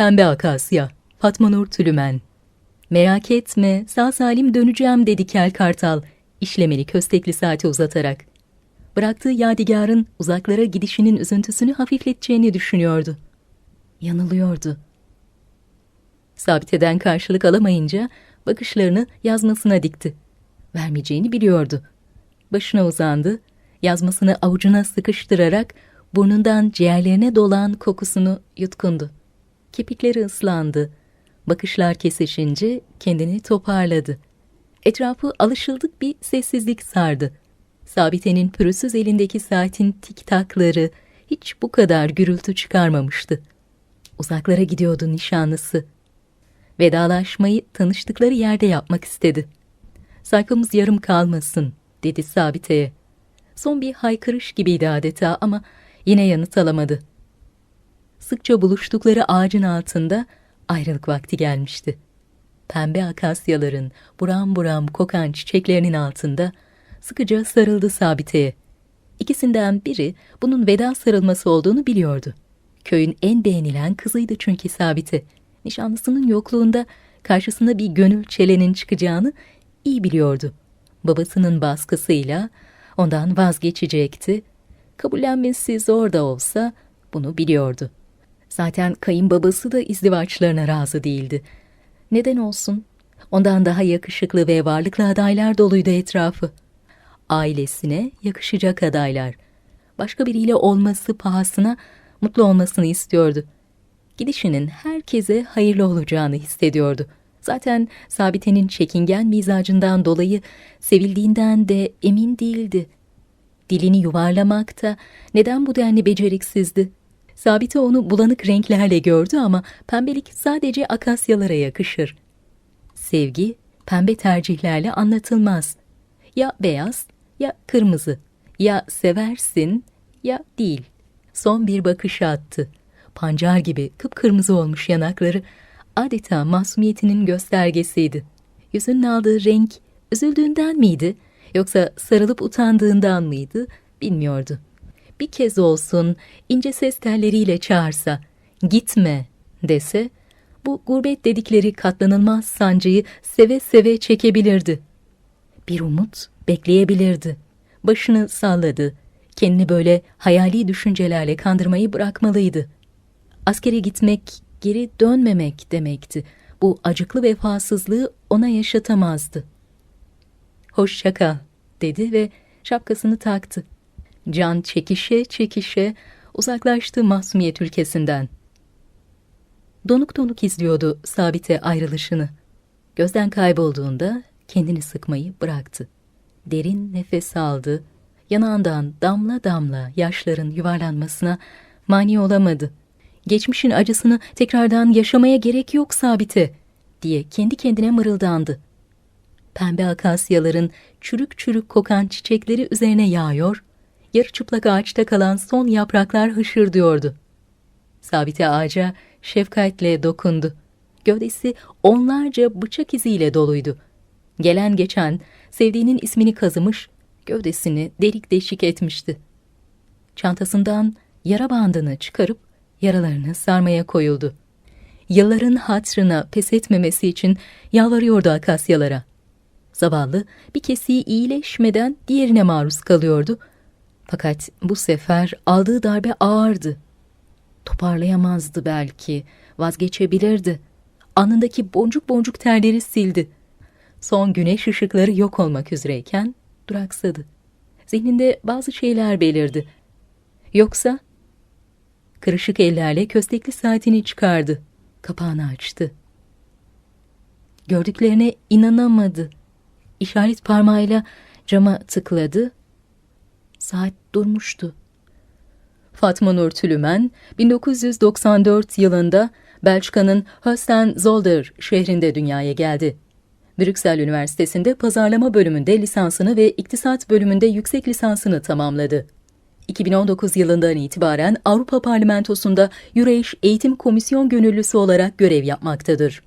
Pembe Akasya, Fatma Nur Tülümen. Merak etme, sağ salim döneceğim dedi Kel Kartal, işlemeli köstekli saati uzatarak. Bıraktığı yadigarın uzaklara gidişinin üzüntüsünü hafifleteceğini düşünüyordu. Yanılıyordu. Sabiteden karşılık alamayınca bakışlarını yazmasına dikti. Vermeyeceğini biliyordu. Başına uzandı, yazmasını avucuna sıkıştırarak burnundan ciğerlerine dolan kokusunu yutkundu. Kepikleri ıslandı. Bakışlar kesişince kendini toparladı. Etrafı alışıldık bir sessizlik sardı. Sabite'nin pürüzsüz elindeki saatin tik takları hiç bu kadar gürültü çıkarmamıştı. Uzaklara gidiyordu nişanlısı. Vedalaşmayı tanıştıkları yerde yapmak istedi. Sayfamız yarım kalmasın, dedi Sabite'ye. Son bir haykırış gibiydi adeta ama yine yanıt alamadı. Sıkça buluştukları ağacın altında ayrılık vakti gelmişti. Pembe akasyaların buram buram kokan çiçeklerinin altında sıkıca sarıldı Sabite'ye. İkisinden biri bunun veda sarılması olduğunu biliyordu. Köyün en beğenilen kızıydı çünkü Sabite. Nişanlısının yokluğunda karşısında bir gönül çelenin çıkacağını iyi biliyordu. Babasının baskısıyla ondan vazgeçecekti. Kabullenmesi zor da olsa bunu biliyordu. Zaten kayınbabası da izdivaçlarına razı değildi. Neden olsun? Ondan daha yakışıklı ve varlıklı adaylar doluydu etrafı. Ailesine yakışacak adaylar. Başka biriyle olması pahasına mutlu olmasını istiyordu. Gidişinin herkese hayırlı olacağını hissediyordu. Zaten Sabite'nin çekingen mizacından dolayı sevildiğinden de emin değildi. Dilini yuvarlamakta neden bu denli beceriksizdi? Sabite onu bulanık renklerle gördü ama pembelik sadece akasyalara yakışır. Sevgi pembe tercihlerle anlatılmaz. Ya beyaz ya kırmızı. Ya seversin ya değil. Son bir bakış attı. Pancar gibi kıpkırmızı olmuş yanakları adeta masumiyetinin göstergesiydi. Yüzünün aldığı renk üzüldüğünden miydi yoksa sarılıp utandığından mıydı bilmiyordu. Bir kez olsun ince ses telleriyle çağırsa, gitme dese, bu gurbet dedikleri katlanılmaz sancıyı seve seve çekebilirdi. Bir umut bekleyebilirdi. Başını salladı. Kendini böyle hayali düşüncelerle kandırmayı bırakmalıydı. Askere gitmek, geri dönmemek demekti. Bu acıklı vefasızlığı ona yaşatamazdı. Hoşça kal, dedi ve şapkasını taktı. Can çekişe çekişe uzaklaştı masumiyet ülkesinden. Donuk donuk izliyordu Sabite ayrılışını. Gözden kaybolduğunda kendini sıkmayı bıraktı. Derin nefes aldı. Yanağından damla damla yaşların yuvarlanmasına mani olamadı. Geçmişin acısını tekrardan yaşamaya gerek yok Sabite diye kendi kendine mırıldandı. Pembe akasyaların çürük çürük kokan çiçekleri üzerine yağıyor, yarı çıplak ağaçta kalan son yapraklar hışırdıyordu. Sabite ağaca şefkatle dokundu. Gövdesi onlarca bıçak iziyle doluydu. Gelen geçen sevdiğinin ismini kazımış, gövdesini delik deşik etmişti. Çantasından yara bandını çıkarıp yaralarını sarmaya koyuldu. Yılların hatrına pes etmemesi için yalvarıyordu akasyalara. Zavallı bir kesiği iyileşmeden diğerine maruz kalıyordu. Fakat bu sefer aldığı darbe ağırdı. Toparlayamazdı belki, vazgeçebilirdi. Anındaki boncuk boncuk terleri sildi. Son güneş ışıkları yok olmak üzereyken duraksadı. Zihninde bazı şeyler belirdi. Yoksa kırışık ellerle köstekli saatini çıkardı. Kapağını açtı. Gördüklerine inanamadı. İşaret parmağıyla cama tıkladı. Saat durmuştu. Fatma Nur Tülümen, 1994 yılında Belçika'nın Hösten-Zolder şehrinde dünyaya geldi. Brüksel Üniversitesi'nde pazarlama bölümünde lisansını ve iktisat bölümünde yüksek lisansını tamamladı. 2019 yılından itibaren Avrupa Parlamentosu'nda Yüreş Eğitim Komisyon Gönüllüsü olarak görev yapmaktadır.